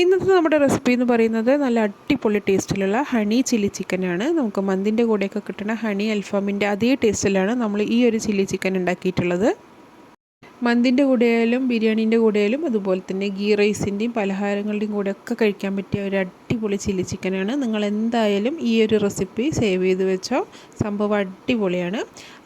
ഇന്നത്തെ നമ്മുടെ റെസിപ്പി എന്ന് പറയുന്നത് നല്ല അടിപൊളി ടേസ്റ്റിലുള്ള ഹണി ചില്ലി ചിക്കനാണ് നമുക്ക് മന്തിന്റെ കൂടെയൊക്കെ കിട്ടുന്ന ഹണി അൽഫാമിന്റെ അതേ ടേസ്റ്റിലാണ് നമ്മൾ ഈ ഒരു ചില്ലി ചിക്കൻ ഉണ്ടാക്കിയിട്ടുള്ളത്. മന്തിന്റെ കൂടെയായാലും ബിരിയാണീന്റെ കൂടെയായാലും അതുപോലെ തന്നെ ഗീ റൈസിന്റെയും പലഹാരങ്ങളുടെയും കൂടെ ഒക്കെ കഴിക്കാൻ പറ്റിയ ഒരു അടിപൊളി ചില്ലി ചിക്കനാണ്. നിങ്ങൾ എന്തായാലും ഈ ഒരു റെസിപ്പി സേവ് ചെയ്ത് വെച്ചോ സംഭവം അടിപൊളിയാണ്.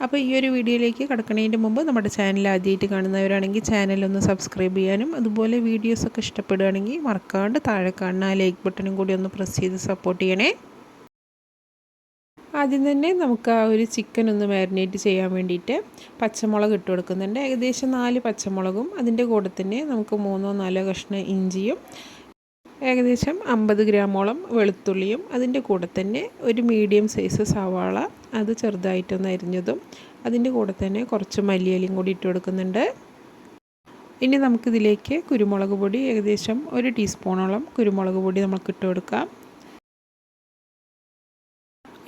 അപ്പോൾ ഈ ഒരു വീഡിയോയിലേക്ക് കടക്കുന്നതിന് മുമ്പ് നമ്മുടെ ചാനൽ ആദ്യമായിട്ട് കാണുന്നവരാണെങ്കിൽ ചാനലൊന്ന് സബ്സ്ക്രൈബ് ചെയ്യാനും അതുപോലെ വീഡിയോസൊക്കെ ഇഷ്ടപ്പെടുകയാണെങ്കിൽ മറക്കാണ്ട് താഴെ കാണുന്ന ലൈക്ക് ബട്ടണും കൂടി ഒന്ന് പ്രസ് ചെയ്ത് സപ്പോർട്ട് ചെയ്യണേ. ആദ്യം തന്നെ നമുക്ക് ആ ഒരു ചിക്കൻ ഒന്ന് മാരിനേറ്റ് ചെയ്യാൻ വേണ്ടിയിട്ട് പച്ചമുളക് ഇട്ട് കൊടുക്കുന്നുണ്ട്. ഏകദേശം നാല് പച്ചമുളകും അതിന്റെ കൂടെ തന്നെ നമുക്ക് മൂന്നോ നാലോ കഷ്ണം ഇഞ്ചിയും ഏകദേശം അമ്പത് ഗ്രാമോളം വെളുത്തുള്ളിയും അതിന്റെ കൂടെ തന്നെ ഒരു മീഡിയം സൈസ് സവാള അത് ചെറുതായിട്ടൊന്ന് അരിഞ്ഞതും അതിന്റെ കൂടെ തന്നെ കുറച്ച് മല്ലിയലിയും കൂടി ഇട്ട് കൊടുക്കുന്നുണ്ട്. ഇനി നമുക്കിതിലേക്ക് കുരുമുളക് പൊടി ഏകദേശം ഒരു ടീസ്പൂണോളം കുരുമുളക് പൊടി നമുക്ക് ഇട്ട് കൊടുക്കാം.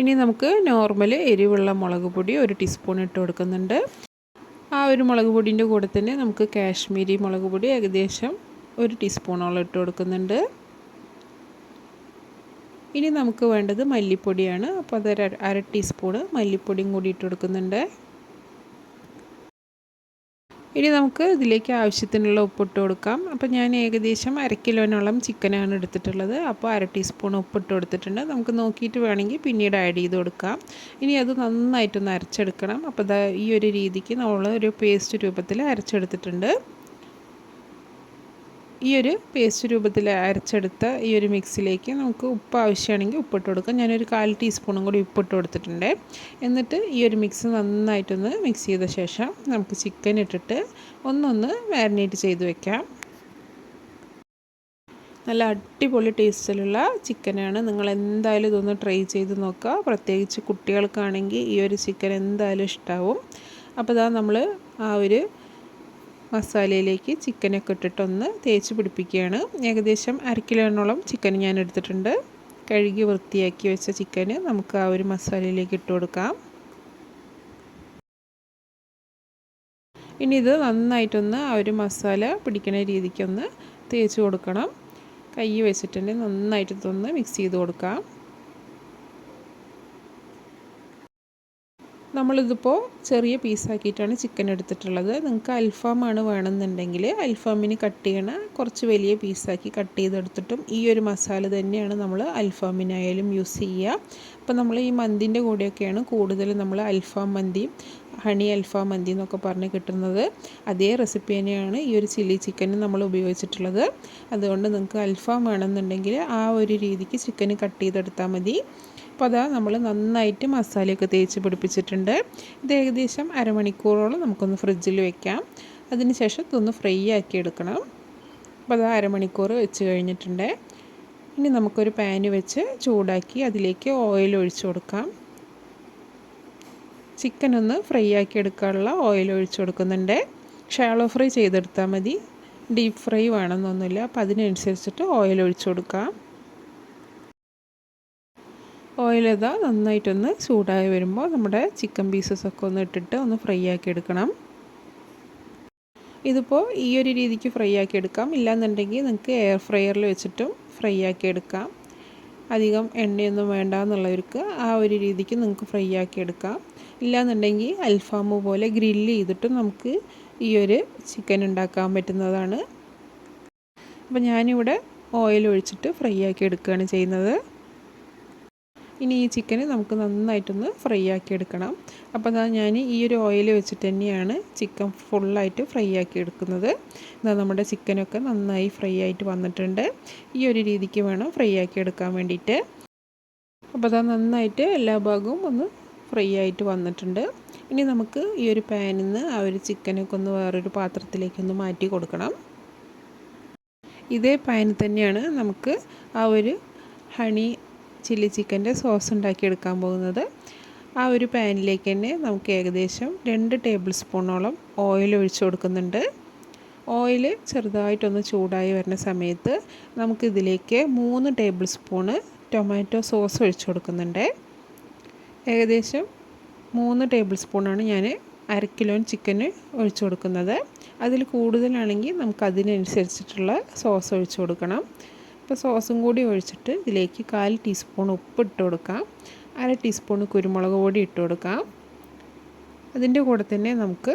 ഇനി നമുക്ക് നോർമൽ എരിവുള്ള മുളക് പൊടി ഒരു ടീസ്പൂൺ ഇട്ട് കൊടുക്കുന്നുണ്ട്. ആ ഒരു മുളക് പൊടിന്റെ കൂടെ തന്നെ നമുക്ക് കാശ്മീരി മുളക് പൊടി ഏകദേശം ഒരു ടീസ്പൂണോളം ഇട്ട് കൊടുക്കുന്നുണ്ട്. ഇനി നമുക്ക് വേണ്ടത് മല്ലിപ്പൊടിയാണ്. അപ്പോൾ അതൊരു അര ടീസ്പൂണ് മല്ലിപ്പൊടിയും കൂടി ഇട്ട് കൊടുക്കുന്നുണ്ട്. ഇനി നമുക്ക് ഇതിലേക്ക് ആവശ്യത്തിനുള്ള ഉപ്പിട്ട് കൊടുക്കാം. അപ്പോൾ ഞാൻ ഏകദേശം അര കിലോനോളം ചിക്കനാണ് എടുത്തിട്ടുള്ളത്. അപ്പോൾ അര ടീസ്പൂൺ ഉപ്പിട്ട് കൊടുത്തിട്ടുണ്ട്. നമുക്ക് നോക്കിയിട്ട് വേണമെങ്കിൽ പിന്നീട് ആഡ് ചെയ്ത് കൊടുക്കാം. ഇനി അത് നന്നായിട്ടൊന്ന് അരച്ചെടുക്കണം. അപ്പോൾ ഈ ഒരു രീതിക്ക് നമ്മൾ ഒരു പേസ്റ്റ് രൂപത്തിൽ അരച്ചെടുത്തിട്ടുണ്ട്. ഈ ഒരു പേസ്റ്റ് രൂപത്തിൽ അരച്ചെടുത്ത ഈ ഒരു മിക്സിലേക്ക് നമുക്ക് ഉപ്പ് ആവശ്യമാണെങ്കിൽ ഉപ്പിട്ട് കൊടുക്കാം. ഞാനൊരു കാൽ ടീസ്പൂണും കൂടി ഉപ്പിട്ട് കൊടുത്തിട്ടുണ്ട്. എന്നിട്ട് ഈ ഒരു മിക്സ് നന്നായിട്ടൊന്ന് മിക്സ് ചെയ്ത ശേഷം നമുക്ക് ചിക്കൻ ഇട്ടിട്ട് ഒന്നൊന്ന് മാരിനേറ്റ് ചെയ്ത് വെക്കാം. നല്ല അടിപൊളി ടേസ്റ്റിലുള്ള ചിക്കനാണ്. നിങ്ങൾ എന്തായാലും ഇതൊന്ന് ട്രൈ ചെയ്ത് നോക്കുക. പ്രത്യേകിച്ച് കുട്ടികൾക്കാണെങ്കിൽ ഈ ഒരു ചിക്കൻ എന്തായാലും ഇഷ്ടമാവും അപ്പോൾ ഇതാ നമ്മൾ ആ ഒരു മസാലയിലേക്ക് ചിക്കനൊക്കെ ഇട്ടിട്ടൊന്ന് തേച്ച് പിടിപ്പിക്കുകയാണ്. ഏകദേശം അര കിലോനോളം ചിക്കൻ ഞാൻ എടുത്തിട്ടുണ്ട്. കഴുകി വൃത്തിയാക്കി വെച്ച ചിക്കന് നമുക്ക് ആ ഒരു മസാലയിലേക്ക് ഇട്ട് കൊടുക്കാം. ഇനി ഇത് നന്നായിട്ടൊന്ന് ആ ഒരു മസാല പിടിക്കുന്ന രീതിക്കൊന്ന് തേച്ച് കൊടുക്കണം. കൈ വെച്ചിട്ടുണ്ടെങ്കിൽ നന്നായിട്ട് ഇതൊന്ന് മിക്സ് ചെയ്ത് കൊടുക്കാം. നമ്മളിതിപ്പോൾ ചെറിയ പീസാക്കിയിട്ടാണ് ചിക്കൻ എടുത്തിട്ടുള്ളത്. നിങ്ങൾക്ക് അൽഫാമാണ് വേണമെന്നുണ്ടെങ്കിൽ അൽഫാമിന് കട്ട് ചെയ്യണ കുറച്ച് വലിയ പീസാക്കി കട്ട് ചെയ്തെടുത്തിട്ടും ഈ ഒരു മസാല തന്നെയാണ് നമ്മൾ അൽഫാമിനായാലും യൂസ് ചെയ്യുക അപ്പോൾ നമ്മൾ ഈ മന്തിന്റെ കൂടെയൊക്കെയാണ് കൂടുതൽ നമ്മൾ അൽഫാം മന്തിയും ഹണി അൽഫാം മന്തി എന്നൊക്കെ പറഞ്ഞ് കിട്ടുന്നത്. അതേ റെസിപ്പി തന്നെയാണ് ഈ ഒരു ചില്ലി ചിക്കനും നമ്മൾ ഉപയോഗിച്ചിട്ടുള്ളത്. അതുകൊണ്ട് നിങ്ങൾക്ക് അൽഫാം വേണമെന്നുണ്ടെങ്കിൽ ആ ഒരു രീതിക്ക് ചിക്കൻ കട്ട് ചെയ്തെടുത്താൽ മതി. അപ്പോൾ അതാ നമ്മൾ നന്നായിട്ട് മസാലയൊക്കെ തേച്ച് പിടിപ്പിച്ചിട്ടുണ്ട്. ഇത് ഏകദേശം അരമണിക്കൂറോളം നമുക്കൊന്ന് ഫ്രിഡ്ജിൽ വെക്കാം. അതിനുശേഷം ഇതൊന്ന് ഫ്രൈ ആക്കി എടുക്കണം. അപ്പോൾ അത് അരമണിക്കൂർ വെച്ച് കഴിഞ്ഞിട്ടുണ്ട്. ഇനി നമുക്കൊരു പാന് വെച്ച് ചൂടാക്കി അതിലേക്ക് ഓയിൽ ഒഴിച്ചു കൊടുക്കാം. ചിക്കൻ ഒന്ന് ഫ്രൈ ആക്കി എടുക്കാനുള്ള ഓയിൽ ഒഴിച്ചു കൊടുക്കുന്നുണ്ട്. ഷാളോ ഫ്രൈ ചെയ്തെടുത്താൽ മതി. ഡീപ്പ് ഫ്രൈ വേണമെന്നൊന്നുമില്ല. അപ്പോൾ അതിനനുസരിച്ചിട്ട് ഓയിൽ ഒഴിച്ചു കൊടുക്കാം. ഓയിൽ ഇതാ നന്നായിട്ടൊന്ന് ചൂടായി വരുമ്പോൾ നമ്മുടെ ചിക്കൻ പീസസ് ഒക്കെ ഒന്ന് ഇട്ടിട്ട് ഒന്ന് ഫ്രൈ ആക്കി എടുക്കണം. ഇതിപ്പോൾ ഈ ഒരു രീതിക്ക് ഫ്രൈ ആക്കി എടുക്കാം. ഇല്ലാന്നുണ്ടെങ്കിൽ നിങ്ങൾക്ക് എയർ ഫ്രയറിൽ വെച്ചിട്ടും ഫ്രൈ ആക്കി എടുക്കാം. അധികം എണ്ണയൊന്നും വേണ്ട എന്നുള്ളവർക്ക് ആ ഒരു രീതിക്ക് നിങ്ങൾക്ക് ഫ്രൈ ആക്കി എടുക്കാം. ഇല്ലാന്നുണ്ടെങ്കിൽ അൽഫാം പോലെ ഗ്രില്ല് ചെയ്തിട്ടും നമുക്ക് ഈ ഒരു ചിക്കൻ ഉണ്ടാക്കാൻ പറ്റുന്നതാണ്. അപ്പോൾ ഞാനിവിടെ ഓയിൽ ഒഴിച്ചിട്ട് ഫ്രൈ ആക്കി എടുക്കുകയാണ് ചെയ്യുന്നത്. ഇനി ഈ ചിക്കന് നമുക്ക് നന്നായിട്ടൊന്ന് ഫ്രൈ ആക്കി എടുക്കണം. അപ്പോൾ അതാ ഞാൻ ഈ ഒരു ഓയിൽ വെച്ചിട്ട് തന്നെയാണ് ചിക്കൻ ഫുള്ളായിട്ട് ഫ്രൈ ആക്കി എടുക്കുന്നത്. ഇതാ നമ്മുടെ ചിക്കനൊക്കെ നന്നായി ഫ്രൈ ആയിട്ട് വന്നിട്ടുണ്ട്. ഈ ഒരു രീതിക്ക് വേണം ഫ്രൈ ആക്കി എടുക്കാൻ വേണ്ടിയിട്ട്. അപ്പോൾ അതാ നന്നായിട്ട് എല്ലാ ഭാഗവും ഒന്ന് ഫ്രൈ ആയിട്ട് വന്നിട്ടുണ്ട്. ഇനി നമുക്ക് ഈ ഒരു പാനിൽ നിന്ന് ആ ഒരു ചിക്കനൊക്കെ ഒന്ന് വേറൊരു പാത്രത്തിലേക്കൊന്ന് മാറ്റി കൊടുക്കണം. ഇതേ പാനിൽ തന്നെയാണ് നമുക്ക് ആ ഒരു ഹണി ചില്ലി ചിക്കന്റെ സോസ് ഉണ്ടാക്കിയെടുക്കാൻ പോകുന്നത്. ആ ഒരു പാനിലേക്ക് തന്നെ നമുക്ക് ഏകദേശം രണ്ട് ടേബിൾ സ്പൂണോളം ഓയിൽ ഒഴിച്ചു കൊടുക്കുന്നുണ്ട്. ഓയിൽ ചെറുതായിട്ടൊന്ന് ചൂടായി വരുന്ന സമയത്ത് നമുക്കിതിലേക്ക് മൂന്ന് ടേബിൾ സ്പൂണ് ടൊമാറ്റോ സോസ് ഒഴിച്ചു കൊടുക്കുന്നുണ്ട്. ഏകദേശം മൂന്ന് ടേബിൾ സ്പൂണാണ് ഞാൻ അര കിലോ ചിക്കന് ഒഴിച്ചു കൊടുക്കുന്നത്. അതിൽ കൂടുതലാണെങ്കിൽ നമുക്ക് അതിനനുസരിച്ചിട്ടുള്ള സോസ് ഒഴിച്ചു കൊടുക്കണം. ഇപ്പോൾ സോസും കൂടി ഒഴിച്ചിട്ട് ഇതിലേക്ക് കാൽ ടീസ്പൂൺ ഉപ്പ് ഇട്ട് കൊടുക്കാം. അര ടീസ്പൂൺ കുരുമുളക് പൊടി ഇട്ട് കൊടുക്കാം. അതിന്റെ കൂടെ തന്നെ നമുക്ക്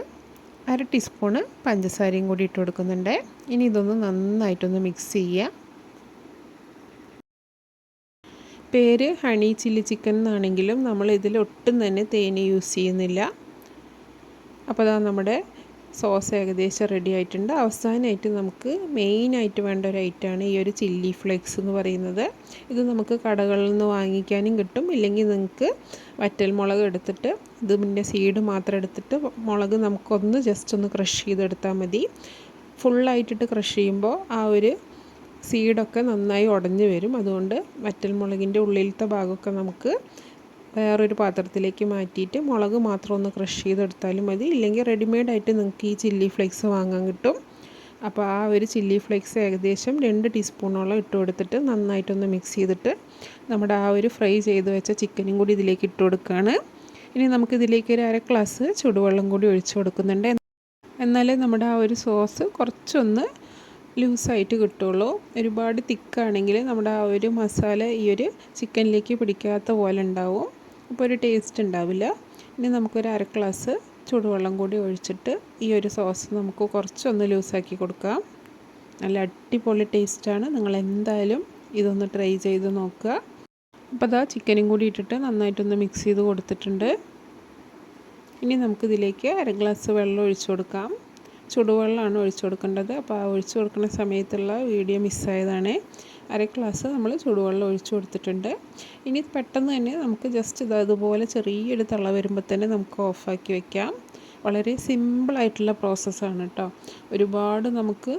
അര ടീസ്പൂണ് പഞ്ചസാരയും കൂടി ഇട്ട് കൊടുക്കുന്നുണ്ട്. ഇനി ഇതൊന്ന് നന്നായിട്ടൊന്ന് മിക്സ് ചെയ്യുക. പേര് ഹണി ചില്ലി ചിക്കൻ എന്നാണെങ്കിലും നമ്മൾ ഇതിൽ ഒട്ടും തന്നെ തേനി യൂസ് ചെയ്യുന്നില്ല. അപ്പോൾ അതാ നമ്മുടെ സോസ് ഏകദേശം റെഡി ആയിട്ടുണ്ട്. അവസാനമായിട്ട് നമുക്ക് മെയിനായിട്ട് വേണ്ട ഒരു ഐറ്റമാണ് ഈ ഒരു ചില്ലി ഫ്ലേക്സ് എന്ന് പറയുന്നത്. ഇത് നമുക്ക് കടകളിൽ നിന്ന് വാങ്ങിക്കാനും കിട്ടും. ഇല്ലെങ്കിൽ നിങ്ങൾക്ക് വറ്റൽ മുളക് എടുത്തിട്ട് ഇതിന്റെ സീഡ് മാത്രം എടുത്തിട്ട് മുളക് നമുക്കൊന്ന് ജസ്റ്റ് ഒന്ന് ക്രഷ് ചെയ്തെടുത്താൽ മതി. ഫുള്ളായിട്ടിട്ട് ക്രഷ് ചെയ്യുമ്പോൾ ആ ഒരു സീഡൊക്കെ നന്നായി ഉടഞ്ഞു വരും. അതുകൊണ്ട് വറ്റൽ മുളകിന്റെ ഉള്ളിലത്തെ ഭാഗമൊക്കെ നമുക്ക് വേറൊരു പാത്രത്തിലേക്ക് മാറ്റിയിട്ട് മുളക് മാത്രം ഒന്ന് ക്രഷ് ചെയ്തെടുത്താലും മതി. ഇല്ലെങ്കിൽ റെഡിമെയ്ഡ് ആയിട്ട് നിങ്ങൾക്ക് ഈ ചില്ലി ഫ്ലേക്സ് വാങ്ങാൻ കിട്ടും. അപ്പോൾ ആ ഒരു ചില്ലി ഫ്ലേക്സ് ഏകദേശം രണ്ട് ടീസ്പൂണോളം ഇട്ട് കൊടുത്തിട്ട് നന്നായിട്ടൊന്ന് മിക്സ് ചെയ്തിട്ട് നമ്മുടെ ആ ഒരു ഫ്രൈ ചെയ്ത് വെച്ച ചിക്കനും കൂടി ഇതിലേക്ക് ഇട്ട് കൊടുക്കുകയാണ്. ഇനി നമുക്കിതിലേക്ക് ഒരു അര ഗ്ലാസ് ചൂടുവെള്ളം കൂടി ഒഴിച്ചു കൊടുക്കുന്നുണ്ട്. എന്നാലേ നമ്മുടെ ആ ഒരു സോസ് കുറച്ചൊന്ന് ലൂസായിട്ട് കിട്ടുള്ളൂ. ഒരുപാട് തിക്കാണെങ്കിൽ നമ്മുടെ ആ ഒരു മസാല ഈ ഒരു ചിക്കനിലേക്ക് പിടിക്കാത്ത പോലെ ഉണ്ടാവും. അപ്പോൾ ഒരു ടേസ്റ്റ് ഉണ്ടാവില്ല. ഇനി നമുക്കൊരു അര ഗ്ലാസ് ചൂടുവെള്ളം കൂടി ഒഴിച്ചിട്ട് ഈ ഒരു സോസ് നമുക്ക് കുറച്ചൊന്ന് ലൂസാക്കി കൊടുക്കാം. നല്ല അടിപൊളി ടേസ്റ്റാണ് നിങ്ങൾ എന്തായാലും ഇതൊന്ന് ട്രൈ ചെയ്ത് നോക്കുക. അപ്പോൾ അതാ ചിക്കനും കൂടി ഇട്ടിട്ട് നന്നായിട്ടൊന്ന് മിക്സ് ചെയ്ത് കൊടുത്തിട്ടുണ്ട്. ഇനി നമുക്കിതിലേക്ക് അര ഗ്ലാസ് വെള്ളം ഒഴിച്ചു കൊടുക്കാം. ചുടുവെള്ളമാണ് ഒഴിച്ചു കൊടുക്കേണ്ടത്. അപ്പോൾ ആ ഒഴിച്ചു കൊടുക്കുന്ന സമയത്തുള്ള വീഡിയോ മിസ്സായതാണ്. അര ഗ്ലാസ് നമ്മൾ ചൂടുവെള്ളം ഒഴിച്ചു കൊടുത്തിട്ടുണ്ട്. ഇനി പെട്ടെന്ന് തന്നെ നമുക്ക് ജസ്റ്റ് ഇത് അതുപോലെ ചെറിയൊരു തള വരുമ്പോൾ തന്നെ നമുക്ക് ഓഫാക്കി വയ്ക്കാം വളരെ സിമ്പിളായിട്ടുള്ള പ്രോസസ്സാണ് കേട്ടോ ഒരുപാട് നമുക്ക്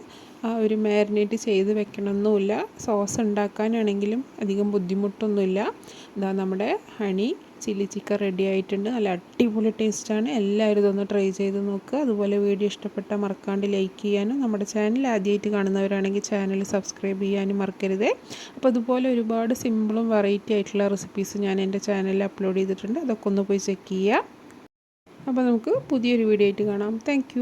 ആ ഒരു മാരിനേറ്റ് ചെയ്ത് വെക്കണമെന്നുമില്ല സോസ് ഉണ്ടാക്കാനാണെങ്കിലും അധികം ബുദ്ധിമുട്ടൊന്നുമില്ല. ഇതാ നമ്മുടെ ഹണി ചില്ലി ചിക്കൻ റെഡി ആയിട്ടുണ്ട്. നല്ല അടിപൊളി ടേസ്റ്റാണ് എല്ലാവരും ഇതൊന്ന് ട്രൈ ചെയ്ത് നോക്കുക അതുപോലെ വീഡിയോ ഇഷ്ടപ്പെട്ടാൽ മറക്കാണ്ട് ലൈക്ക് ചെയ്യാനും. നമ്മുടെ ചാനൽ ആദ്യമായിട്ട് കാണുന്നവരാണെങ്കിൽ ചാനൽ സബ്സ്ക്രൈബ് ചെയ്യാനും മറക്കരുത്. അപ്പോൾ അതുപോലെ ഒരുപാട് സിമ്പിളും വെറൈറ്റി ആയിട്ടുള്ള റെസിപ്പീസ് ഞാൻ എന്റെ ചാനലിൽ അപ്ലോഡ് ചെയ്തിട്ടുണ്ട്. അതൊക്കെ ഒന്ന് പോയി ചെക്ക് ചെയ്യുക അപ്പോൾ നമുക്ക് പുതിയൊരു വീഡിയോ ആയിട്ട് കാണാം. താങ്ക്